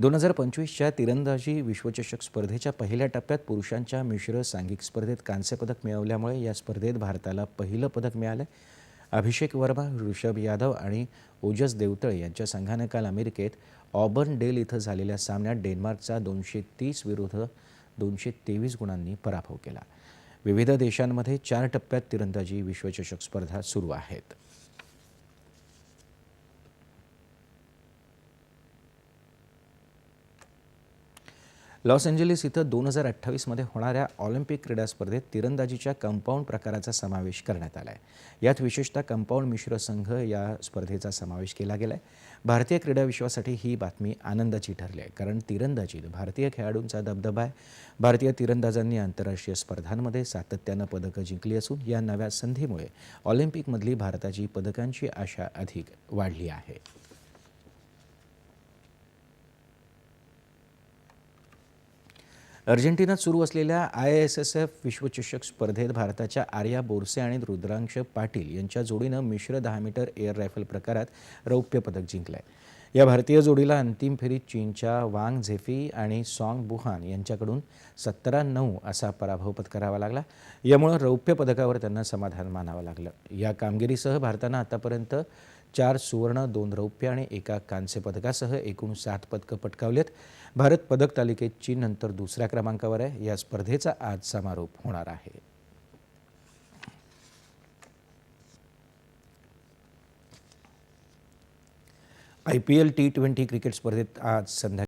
दोन हजार पंचवीसच्या तिरंदाजी विश्वचषक स्पर्धेच्या पहिल्या टप्प्यात पुरुषांच्या मिश्र सांघिक स्पर्धेत कांस्य पदक मिळवल्यामुळे या स्पर्धेत भारताला पहिलं पदक मिळालं अभिषेक वर्मा ऋषभ यादव आणि ओजस देवतळे यांच्या संघानं काल अमेरिकेत ऑबर्न डेल इथं झालेल्या सामन्यात डेन्मार्कचा दोनशे तीस विरुद्ध दोनशे तेवीस गुणांनी पराभव केला. विविध देशांमध्ये चार टप्प्यात तिरंदाजी विश्वचषक स्पर्धा सुरू आहेत. लॉस एंजेलिस इथं दोन हजार अठ्ठावीसमध्ये होणाऱ्या ऑलिम्पिक क्रीडा स्पर्धेत तिरंदाजीच्या कंपाऊंड प्रकाराचा समावेश करण्यात आला आहे यात विशेषतः कंपाऊंड मिश्र संघ या स्पर्धेचा समावेश केला गेला आहे भारतीय क्रीडा विश्वासाठी ही बातमी आनंदाची ठरली आहे कारण तिरंदाजीत भारतीय खेळाडूंचा दबदबा आहे. भारतीय तिरंदाजांनी आंतरराष्ट्रीय स्पर्धांमध्ये सातत्यानं पदकं जिंकली असून या नव्या संधीमुळे ऑलिम्पिकमधली भारताची पदकांची आशा अधिक वाढली आहे. अर्जेंटिनात सुरू असलेल्या आय एस एस एफ विश्वचषक स्पर्धेत भारताच्या आर्या बोरसे आणि रुद्रांश पाटील यांच्या जोडीनं मिश्र दहा मीटर एअर रायफल प्रकारात रौप्य पदक जिंकलं आहे या भारतीय जोडीला अंतिम फेरीत चीनच्या वांग झेफी आणि सॉंग बुहान यांच्याकडून सतरा नऊ असा पराभव पत्करावा लागला. यामुळं रौप्य पदकावर त्यांना समाधान मानावं लागलं. या कामगिरीसह भारतानं आतापर्यंत चार सुवर्ण दोन रौप्य आणि एका कांस्य पदकासह एकूण सात पदकं पटकावलेत. भारत पदक तालिकेत चीननंतर दुसऱ्या क्रमांकावर आहे. या स्पर्धेचा आज समारोप होणार आहे. I P L T twenty cricket स्पर्धेत आज संध्याकाळी